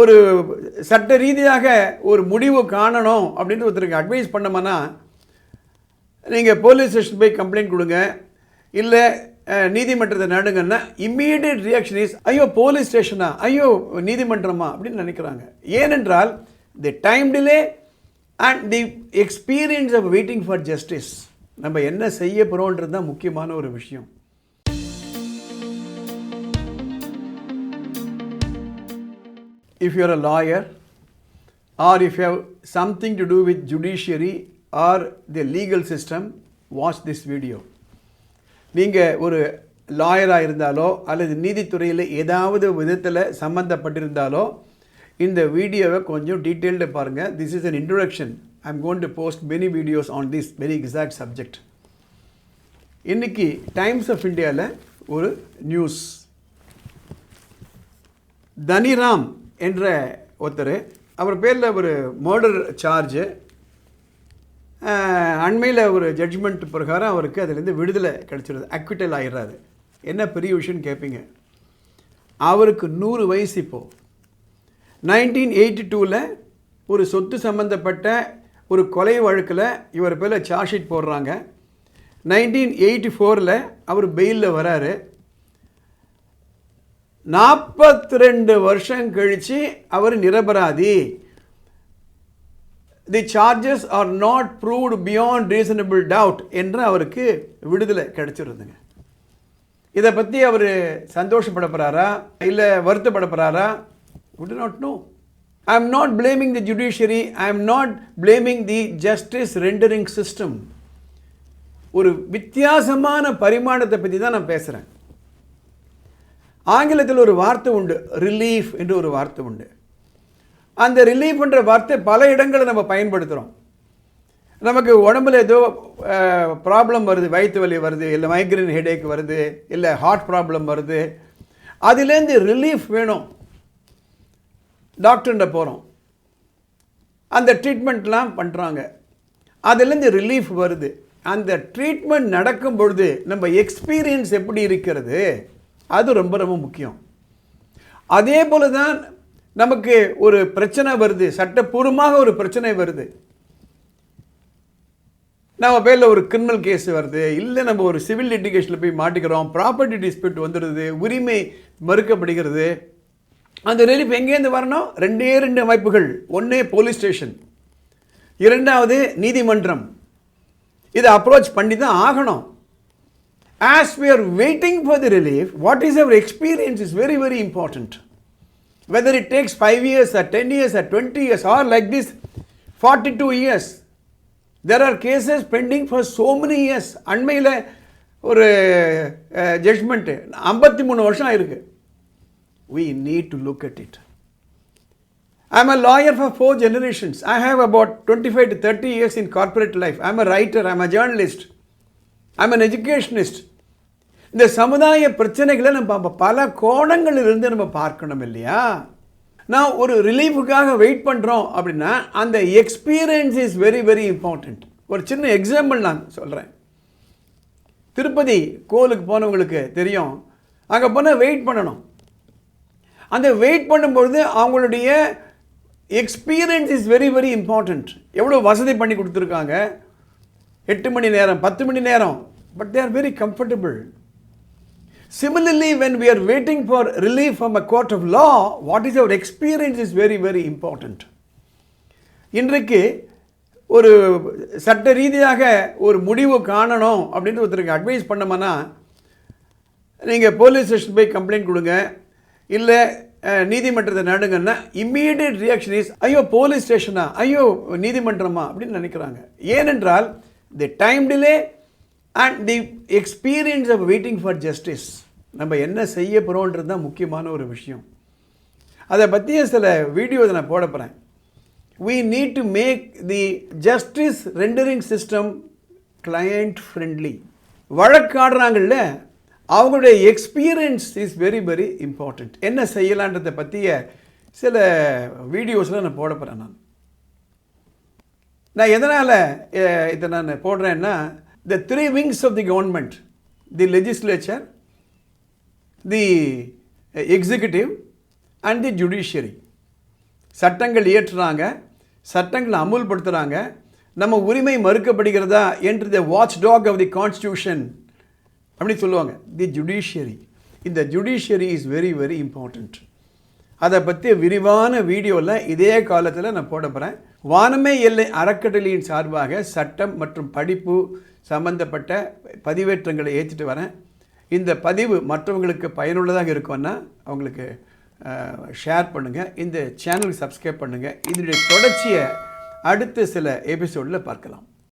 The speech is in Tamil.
ஒரு சட்ட ரீதியாக ஒரு முடிவு காணணும் அப்படின்னு ஒருத்தருக்கு அட்வைஸ் பண்ணோம்னா நீங்கள் போலீஸ் ஸ்டேஷன் போய் கம்ப்ளைண்ட் கொடுங்க. இல்லை நீதிமன்றத்தை நாடுங்கன்னா இம்மீடியட் ரியாக்ஷன் இஸ் ஐயோ போலீஸ் ஸ்டேஷனா ஐயோ நீதிமன்றமா? அப்படின்னு நினைக்கிறாங்க. ஏனென்றால் the time delay and the experience of waiting for justice நம்ம என்ன செய்ய போகிறோன்றது தான் முக்கியமான ஒரு விஷயம். If you are a lawyer or if you have something to do with judiciary or the legal system, watch this video. நீங்கள் ஒரு லாயராக இருந்தாலோ அல்லது நீதித்துறையில் ஏதாவது விதத்தில் சம்மந்தப்பட்டிருந்தாலோ இந்த வீடியோவை கொஞ்சம் டீட்டெயில்டு பாருங்கள் this is an introduction I am going to post many videos on this very exact subject இன்னைக்கு டைம்ஸ் ஆஃப் இந்தியாவில் ஒரு நியூஸ் தனிராம் என்ற ஒருத்தர். அவர் பேரில் ஒரு மர்டர் சார்ஜு அண்மையில் ஒரு ஜட்ஜ்மெண்ட் பிரகாரம் அவருக்கு அதுலேருந்து விடுதலை கிடச்சிருது. அக்விட்டல் ஆயிடுறாரு. என்ன பெரிய விஷயம்னு கேட்பீங்க அவருக்கு நூறு வயசு இப்போது நைன்டீன் எயிட்டி டூவில் ஒரு சொத்து சம்மந்தப்பட்ட ஒரு கொலை வழக்கில் இவர் பேரில் சார்ஜ் ஷீட் போடுறாங்க. நைன்டீன் எயிட்டி ஃபோரில் அவர் பெயிலில் வராரு. நாற்பத்தி ரெண்டு வருஷம் கழித்து அவர் நிரபராதி. The charges are not proved beyond reasonable doubt என்று அவருக்கு விடுதலை கிடைச்சிருந்துங்க இதை பற்றி அவர் சந்தோஷப்பட போகிறாரா இல்லை வருத்தப்பட போகிறாரா would not no I am not blaming the judiciary I am not blaming the justice rendering system ஒரு வித்தியாசமான பரிமாணத்தை பற்றி தான் நான் பேசுகிறேன் ஆங்கிலத்தில் ஒரு வார்த்தை உண்டு ரிலீஃப் என்று ஒரு வார்த்தை உண்டு. அந்த ரிலீஃப் என்ற வார்த்தை பல இடங்களில் நம்ம பயன்படுத்துகிறோம் நமக்கு உடம்புல ஏதோ ப்ராப்ளம் வருது வயிற்று வலி வருது இல்லை மைக்ரைன் ஹெடேக் வருது இல்லை ஹார்ட் ப்ராப்ளம் வருது அதுலேருந்து ரிலீஃப் வேணும். டாக்டர்கிட்ட போகிறோம் அந்த ட்ரீட்மெண்ட்லாம் பண்ணுறாங்க அதுலேருந்து ரிலீஃப் வருது. அந்த ட்ரீட்மெண்ட் நடக்கும் பொழுது நம்ம எக்ஸ்பீரியன்ஸ் எப்படி இருக்கிறது? அது ரொம்ப ரொம்ப முக்கியம். அதே போல தான் நமக்கு ஒரு பிரச்சனை வருது சட்டப்பூர்வமாக ஒரு பிரச்சனை வருது. நம்ம பேரில் ஒரு கிரிமினல் கேஸ் வருது இல்லை நம்ம ஒரு சிவில் லிட்டிகேஷனில் போய் மாட்டிக்கிறோம் ப்ராப்பர்ட்டி டிஸ்பியூட் வந்துடுது உரிமை மறுக்கப்படுகிறது. அந்த ரிலீஃப் எங்கேருந்து வரணும்? ரெண்டே ரெண்டு அமைப்புகள். ஒன்று போலீஸ் ஸ்டேஷன் இரண்டாவது நீதிமன்றம். இதை அப்ரோச் பண்ணி தான் ஆகணும். as we are waiting for the relief, what is our experience is very, very important. Whether it takes 5 years or 10 years or 20 years or like this 42 years. There are cases pending for so many years. அண்மையில் ஒரு ஜட்ஜ்மெண்ட்டு ஐம்பத்தி மூணு வருஷம் ஆயிருக்கு we need to look at it. I'm a lawyer for four generations. I have about 25 to 30 years in corporate life. I'm a writer, I'm a journalist. I'm an educationist இந்த சமுதாய பிரச்சனைகளை நம்ம பல கோணங்களிலிருந்து நம்ம பார்க்கணும் இல்லையா? நான் ஒரு ரிலீஃபுக்காக வெயிட் பண்ணுறோம் அப்படின்னா அந்த experience is very very important ஒரு சின்ன எக்ஸாம்பிள் நான் சொல்கிறேன் திருப்பதி கோவிலுக்கு போனவங்களுக்கு தெரியும். அங்கே போனால் வெயிட் பண்ணணும். அந்த வெயிட் பண்ணும்பொழுது அவங்களுடைய experience is very very important எவ்வளோ வசதி பண்ணி கொடுத்துருக்காங்க? எட்டு மணி நேரம் பத்து மணி நேரம். But they are very comfortable similarly when we are waiting for relief from a court of law what is our experience is very very important இன்றைக்கு ஒரு சட்ட ரீதியாக ஒரு முடிவு காணணும் அப்படின்னு ஒருத்தருக்கு அட்வைஸ் பண்ணோம்னா நீங்கள் போலீஸ் ஸ்டேஷன் போய் கம்ப்ளைண்ட் கொடுங்க இல்லை நீதிமன்றத்தை நடுங்கன்னா இம்மீடியட் ரியாக்ஷன் இஸ் ஐயோ போலீஸ் ஸ்டேஷனா ஐயோ நீதிமன்றமா? அப்படின்னு நினைக்கிறாங்க. ஏனென்றால் the time delay and the experience of waiting for justice நம்ம என்ன செய்ய போகிறோன்றது தான் முக்கியமான ஒரு விஷயம். அதை பற்றிய சில வீடியோஸ் நான் போட போகிறேன் we need to make the justice rendering system client friendly வழக்காடுறாங்கல்ல அவங்களுடைய experience is very very important என்ன செய்யலான்றதை பற்றிய சில வீடியோஸில் நான் போட போகிறேன் நான். நான் எதனால் இதை நான் போடுறேன்னா the three wings of the government the legislature the executive and the judiciary சட்டங்கள் இயற்றுறாங்க சட்டங்களை அமுல்படுத்துகிறாங்க நம்ம உரிமை மறுக்கப்படுகிறதா என்று the watchdog of the constitution அப்படின்னு சொல்லுவாங்க. தி ஜுடிஷியரி இந்த judiciary is very very important அதை பற்றி விரிவான வீடியோவில் இதே காலத்தில் நான் போட போகிறேன் வானமே எல்லை அறக்கட்டளையின் சார்பாக சட்டம் மற்றும் படிப்பு சம்பந்தப்பட்ட பதிவேற்றங்களை ஏற்றிட்டு வரேன். இந்த பதிவு மற்றவங்களுக்கு பயனுள்ளதாக இருக்கும்னா அவங்களுக்கு ஷேர் பண்ணுங்கள் இந்த சேனலுக்கு சப்ஸ்கிரைப் பண்ணுங்கள் இதனுடைய தொடர்ச்சியை அடுத்த சில எபிசோடில் பார்க்கலாம்.